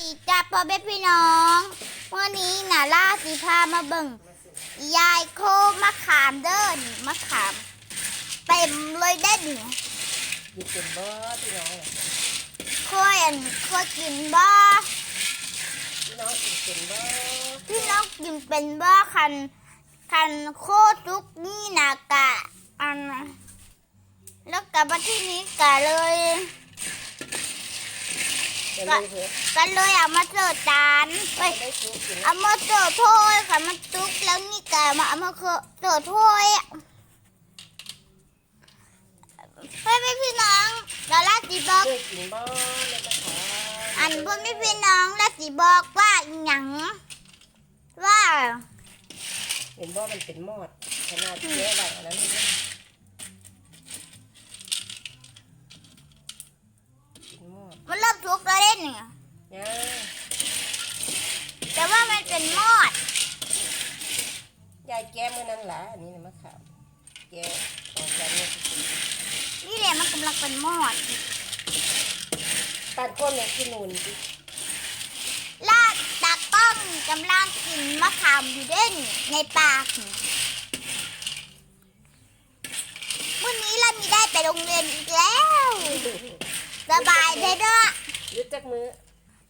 ดีจ้าพ่อแม่พี่น้องวันนี้น่ะล่าสีพามาเบิ่งยายโคมะขามเด้อนี่มะขาม เต็มเลยได้ดิหยิบเป็นบ่พี่น้องค่อยอันค่อยกินบ่พี่น้องกินเป็นบ่พี่น้องกินเป็นบ่คันคันโคทุกนี่นากะอันแล้วกลับมาที่นี้กะเลย จะเลยเถอะ กันเลยเอามาเสิร์ฟจานไปได้ชุบกินเอามาเสิร์ฟถ้วยค่ะมันจุกแล้วนี่กะมาเอามาเสิร์ฟถ้วยอะเฮ้ยไม่พี่น้องเราลาสีบอกเคยกินบ่าอันพวกไม่พี่น้องลาสีบอกว่าอหยังว่าเห็นบ่มันเป็นมอดขนาดเยอะแบบนนั้น ทุกแล้วเด้เนี่ยย่าแต่ว่ามันเป็นมอด ยายแก้มือนั่นหล่ะอันนี้นะมะขามแก้ของแก้เนี่ยนี่แหละมันกำลังเป็นมอด ตัดก้นเนี่ยกินนูนดิลาดตากล้องกำลังกินมะขามอยู่เด่นในปากนี่วันนี้เรามีได้ไปโรงเรียนอีกแล้ว สบายเลยเด้อยึด จักมือ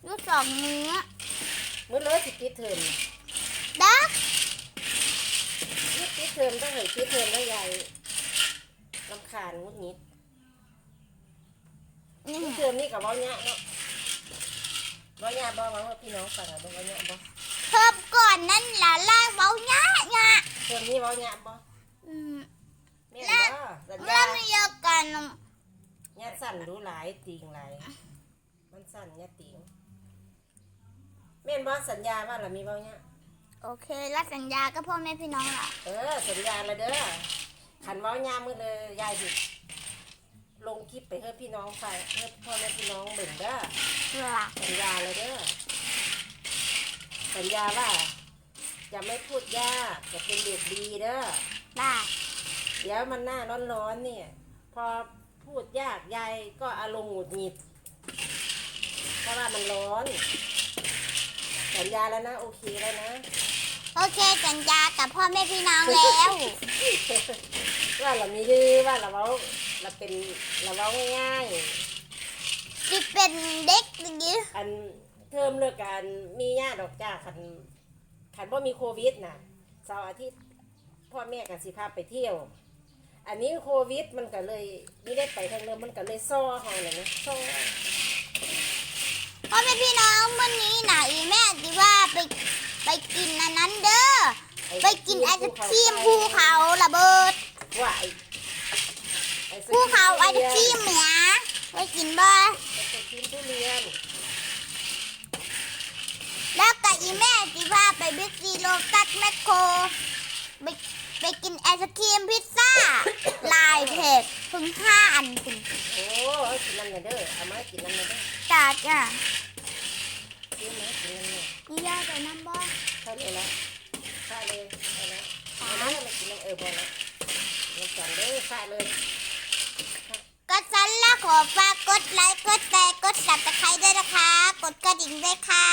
ยูสองมื้อมือเลยสิปิดเทอมดักยึดปิดเทอมต้องให้ปิดเทอมแล้วยายลำคาญงุดหงิดนี่ปิดเทอมนี่กับเว้าหยะเนาะเว้าหยะบ่เว้าให้พี่น้องฟังอะบ่เว้าหยะบ่เพิ่มก่อนนั่นล่ะล่าเว้าหยะหยะเทอมนี้เว้าหยะบ่อืมแม่นบ่สัญแล้ญาวมีเยอะกันหยะสั่นรู้หลายติงหลาย มันสั่นหยะติงแม่นบ่สัญญาว่าล่ะมีเว้าหยะโอเคแล้วสัญญาก็พ่อแม่พี่น้องล่ะ เออ สัญญาละเด้อขันเว้าหยะมื้อเลยยายสิลงคลิปไปให้พี่น้องฟังให้พ่อแม่พี่น้องเบิ่งเด้อล่ะสัญญาเลยเด้อสัญญาว่าจะไม่พูดยากจะเป็นเด็กดีเด้อได้เดี๋ยวมันหน้าร้อนๆเนี่ย พอพูดยากยายก็อารมณ์หงุดหงิดเพราะว่า มันร้อน สัญญาแล้วนะ โอเคแล้วนะ โอเคสัญญากับพ่อแม่พี่น้องแล้ว ว่าเรามีดื้อว่าเราเว้าเราเป็นเราเว้าง่ายจิเป็นเด็กดีๆอันเทอมเลิกกันมีญาติดอกจ้าคันคันว่ามีโควิดนะเสาร์อาทิตย์พ่อแม่กันสิพาไปเที่ยว อันนี้โควิดมันก็เลยไม่ได้ไปทางเดิมมันก็เลยซ่อห้องเลยนะซ่อ พ่อแม่พี่น้องวันนี้น่ะอีแม่ดีว่าไปไปกินอันนั้นเด้อไปกินไอศครีมภูเขาระเบิดว่าไอ้ไอ้สภูเขาไอศทุคเรีรียนมเหมียไปกินบ่ไอศครีมทุเรียนแล้วกับอีแม่ดีว่าไปบิ๊กซีโลตัสแมคโครไปไปกินไอศครีมพิซซ่าลายเผ็ดถึงห้าอันคุณโอ้เอากินน้ำเนี่ยเด้อเอามาให้กินน้ำเนี่ยเด้อจ้าจ้ากินมาให้กิ นน้ำเนี่ยอีย่น้ำบ่เข้าเลยละเข้าเลยเอาละเอามาให้มากินน้ำเออบอละมันสั่นเด้อเข้าเลยก็สันละขอฝากกดไลค์กดแชร์กดสับตะไคร้ด้วยนะคะ กดกระดิ่งด้วยค่ะ